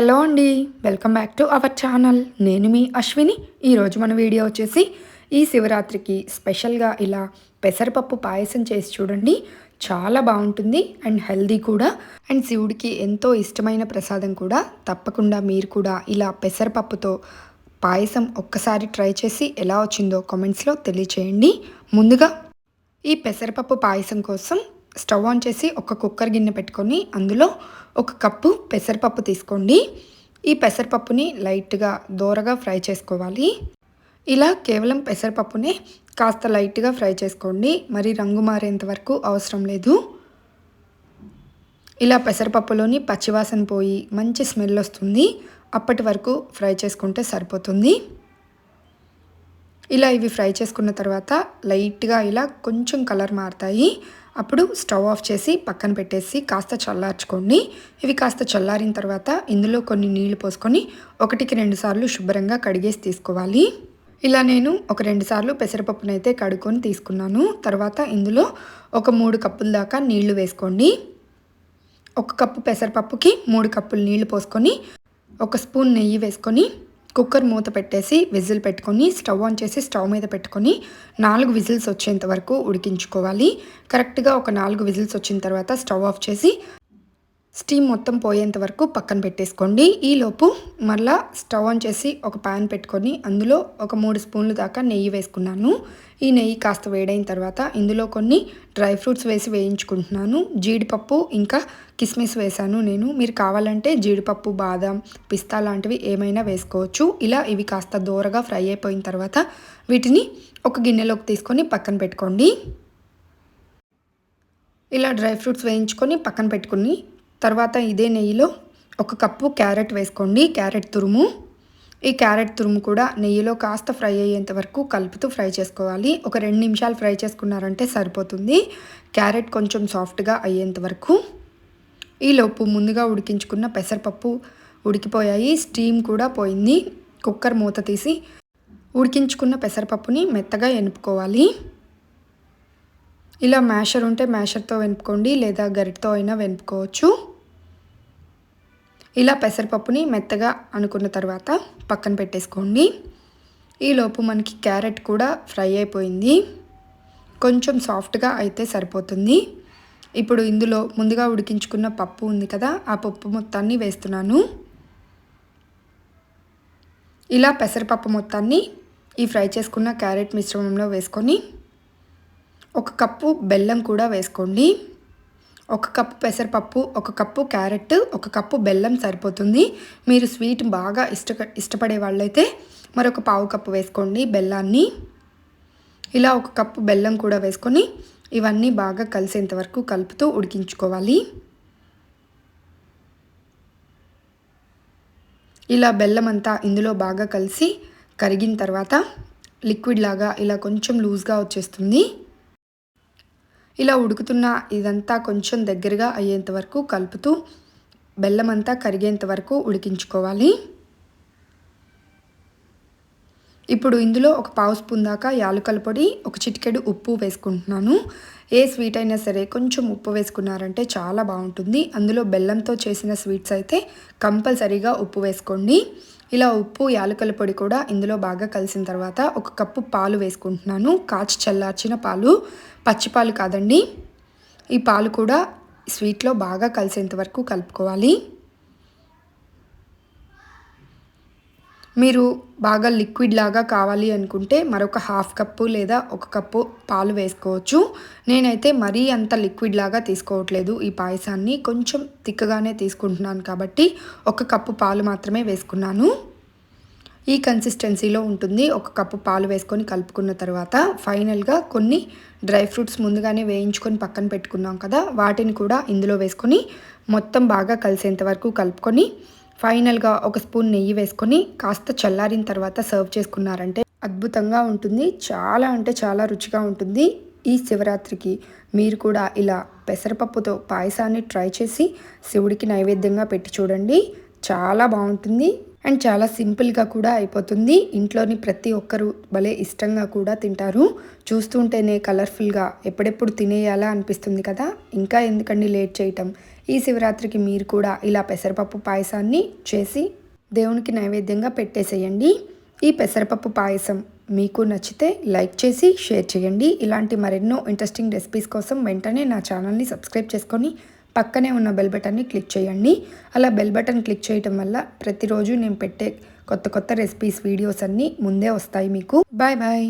Hello అండి welcome back to our channel. నేను మీ అశ్విని. ఈరోజు మన వీడియో వచ్చేసి ఈ శివరాత్రికి స్పెషల్గా ఇలా పెసరపప్పు పాయసం చేసి చూడండి. చాలా బాగుంటుంది అండ్ హెల్దీ కూడా. అండ్ శివుడికి ఎంతో ఇష్టమైన ప్రసాదం కూడా. తప్పకుండా మీరు కూడా ఇలా పెసరపప్పుతో పాయసం ఒక్కసారి ట్రై చేసి ఎలా వచ్చిందో కామెంట్స్లో తెలియచేయండి. ముందుగా ఈ పెసరపప్పు పాయసం కోసం స్టవ్ ఆన్ చేసి ఒక కుక్కర్ గిన్నె పెట్టుకొని అందులో ఒక కప్పు పెసరపప్పు తీసుకోండి. ఈ పెసరపప్పుని లైట్గా దోరగా ఫ్రై చేసుకోవాలి. ఇలా కేవలం పెసరపప్పునే కాస్త లైట్గా ఫ్రై చేసుకోండి. మరి రంగు మారేంత వరకు అవసరం లేదు. ఇలా పెసరపప్పులోని పచ్చివాసన పోయి మంచి స్మెల్ వస్తుంది. అప్పటి వరకు ఫ్రై చేసుకుంటే సరిపోతుంది. ఇలా ఇవి ఫ్రై చేసుకున్న తర్వాత లైట్గా ఇలా కొంచెం కలర్ మారుతాయి. అప్పుడు స్టవ్ ఆఫ్ చేసి పక్కన పెట్టేసి కాస్త చల్లార్చుకోండి. ఇవి కాస్త చల్లారిన తర్వాత ఇందులో కొన్ని నీళ్ళు పోసుకొని ఒకటికి రెండు సార్లు శుభ్రంగా కడిగేసి తీసుకోవాలి. ఇలా నేను ఒక రెండు సార్లు పెసరపప్పునైతే కడుక్కొని తీసుకున్నాను. తర్వాత ఇందులో ఒక మూడు కప్పుల దాకా నీళ్ళు వేసుకోండి. ఒక కప్పు పెసరపప్పుకి మూడు కప్పులు నీళ్ళు పోసుకొని ఒక స్పూన్ నెయ్యి వేసుకొని కుక్కర్ మూత పెట్టేసి విజిల్ పెట్టుకొని స్టవ్ ఆన్ చేసి స్టవ్ మీద పెట్టుకొని నాలుగు విజిల్స్ వచ్చేంత వరకు ఉడికించుకోవాలి. కరెక్ట్గా ఒక నాలుగు విజిల్స్ వచ్చిన తర్వాత స్టవ్ ఆఫ్ చేసి స్టీమ్ మొత్తం పోయేంత వరకు పక్కన పెట్టేసుకోండి. ఈలోపు మళ్ళా స్టవ్ ఆన్ చేసి ఒక ప్యాన్ పెట్టుకొని అందులో ఒక మూడు స్పూన్లు దాకా నెయ్యి వేసుకున్నాను. ఈ నెయ్యి కాస్త వేడైన తర్వాత ఇందులో కొన్ని డ్రై ఫ్రూట్స్ వేసి వేయించుకుంటున్నాను. జీడిపప్పు ఇంకా కిస్మిస్ వేసాను నేను. మీరు కావాలంటే జీడిపప్పు బాదం పిస్తా లాంటివి ఏమైనా వేసుకోవచ్చు. ఇలా ఇవి కాస్త దూరగా ఫ్రై అయిపోయిన తర్వాత వీటిని ఒక గిన్నెలోకి తీసుకొని పక్కన పెట్టుకోండి. ఇలా డ్రై ఫ్రూట్స్ వేయించుకొని పక్కన పెట్టుకుని తర్వాత ఇదే నెయ్యిలో ఒక కప్పు క్యారెట్ వేసుకోండి. క్యారెట్ తురుము. ఈ క్యారెట్ తురుము కూడా నెయ్యిలో కాస్త ఫ్రై అయ్యేంత వరకు కలుపుతూ ఫ్రై చేసుకోవాలి. ఒక రెండు నిమిషాలు ఫ్రై చేసుకున్నారంటే సరిపోతుంది. క్యారెట్ కొంచెం సాఫ్ట్గా అయ్యేంత వరకు. ఈలోపు ముందుగా ఉడికించుకున్న పెసరపప్పు ఉడికిపోయాయి. స్టీమ్ కూడా పోయింది. కుక్కర్ మూత తీసి ఉడికించుకున్న పెసరపప్పుని మెత్తగా ఎనుపుకోవాలి. ఇలా మ్యాషర్ ఉంటే మ్యాషర్తో వెనుపుకోండి. లేదా గరిటతో అయినా వెనుపుకోవచ్చు. ఇలా పెసరపప్పుని మెత్తగా అనుకున్న తర్వాత పక్కన పెట్టేసుకోండి. ఈలోపు మనకి క్యారెట్ కూడా ఫ్రై అయిపోయింది. కొంచెం సాఫ్ట్గా అయితే సరిపోతుంది. ఇప్పుడు ఇందులో ముందుగా ఉడికించుకున్న పప్పు ఉంది కదా ఆ పప్పు మొత్తాన్ని వేస్తున్నాను. ఇలా పెసరపప్పు మొత్తాన్ని ఈ ఫ్రై చేసుకున్న క్యారెట్ మిశ్రమంలో వేసుకొని ఒక కప్పు బెల్లం కూడా వేసుకోండి. ఒక కప్పు పెసరపప్పు ఒక కప్పు క్యారెట్ ఒక కప్పు బెల్లం సరిపోతుంది. మీరు స్వీట్ బాగా ఇష్ట ఇష్టపడే వాళ్ళైతే మరొక పావు కప్పు వేసుకోండి బెల్లాన్ని. ఇలా ఒక కప్పు బెల్లం కూడా వేసుకొని ఇవన్నీ బాగా కలిసేంత వరకు కలుపుతూ ఉడికించుకోవాలి. ఇలా బెల్లం అంతా ఇందులో బాగా కలిసి కరిగిన తర్వాత లిక్విడ్ లాగా ఇలా కొంచెం లూజ్గా వచ్చేస్తుంది. ఇలా ఉడుకుతున్న ఇదంతా కొంచెం దగ్గరగా అయ్యేంత వరకు కలుపుతూ బెల్లం అంతా కరిగేంత వరకు ఉడికించుకోవాలి. ఇప్పుడు ఇందులో ఒక పావు స్పూన్ దాకా యాలకల పొడి ఒక చిటికెడు ఉప్పు వేసుకుంటున్నాను. ఏ స్వీట్ అయినా సరే కొంచెం ఉప్పు వేసుకున్నారంటే చాలా బాగుంటుంది. అందులో బెల్లంతో చేసిన స్వీట్స్ అయితే కంపల్సరీగా ఉప్పు వేసుకోండి. ఇలా ఉప్పు యాలకల పొడి కూడా ఇందులో బాగా కలిసిన తర్వాత ఒక కప్పు పాలు వేసుకుంటున్నాను. కాచి చల్లార్చిన పాలు పచ్చిపాలు కాదండి. ఈ పాలు కూడా స్వీట్లో బాగా కలిసేంత వరకు కలుపుకోవాలి. మీరు బాగా లిక్విడ్ లాగా కావాలి అనుకుంటే మరొక హాఫ్ కప్పు లేదా ఒక కప్పు పాలు వేసుకోవచ్చు. నేనైతే మరీ అంత లిక్విడ్ లాగా తీసుకోవట్లేదు. ఈ పాయసాన్ని కొంచెం తిక్కగానే తీసుకుంటున్నాను కాబట్టి ఒక కప్పు పాలు మాత్రమే వేసుకున్నాను. ఈ కన్సిస్టెన్సీలో ఉంటుంది. ఒక కప్పు పాలు వేసుకొని కలుపుకున్న తర్వాత ఫైనల్గా కొన్ని డ్రై ఫ్రూట్స్ ముందుగానే వేయించుకొని పక్కన పెట్టుకున్నాం కదా వాటిని కూడా ఇందులో వేసుకొని మొత్తం బాగా కలిసేంత వరకు కలుపుకొని ఫైనల్గా ఒక స్పూన్ నెయ్యి వేసుకొని కాస్త చల్లారిన తర్వాత సర్వ్ చేసుకున్నారంటే అద్భుతంగా ఉంటుంది. చాలా అంటే చాలా రుచిగా ఉంటుంది. ఈ శివరాత్రికి మీరు కూడా ఇలా పెసరపప్పుతో పాయసాన్ని ట్రై చేసి శివుడికి నైవేద్యంగా పెట్టి చూడండి. చాలా బాగుంటుంది. అండ్ చాలా సింపుల్గా కూడా అయిపోతుంది. ఇంట్లోని ప్రతి ఒక్కరు భలే ఇష్టంగా కూడా తింటారు. చూస్తుంటేనే కలర్ఫుల్గా ఎప్పుడెప్పుడు తినేయాలా అనిపిస్తుంది కదా? ఇంకా ఎందుకండి లేట్ చేయటం? ఈ శివరాత్రికి మీరు కూడా ఇలా పెసరపప్పు పాయసాన్ని చేసి దేవునికి నైవేద్యంగా పెట్టేసేయండి. ఈ పెసరపప్పు పాయసం మీకు నచ్చితే లైక్ చేసి షేర్ చేయండి. ఇలాంటి మరెన్నో ఇంట్రెస్టింగ్ రెసిపీస్ కోసం వెంటనే నా ఛానల్ని సబ్స్క్రైబ్ చేసుకొని పక్కనే ఉన్న బెల్ బటన్ని క్లిక్ చేయండి. అలా బెల్ బటన్ క్లిక్ చేయటం వల్ల ప్రతిరోజు నేను పెట్టే కొత్త కొత్త రెసిపీస్ వీడియోస్ అన్నీ ముందే వస్తాయి మీకు. Bye bye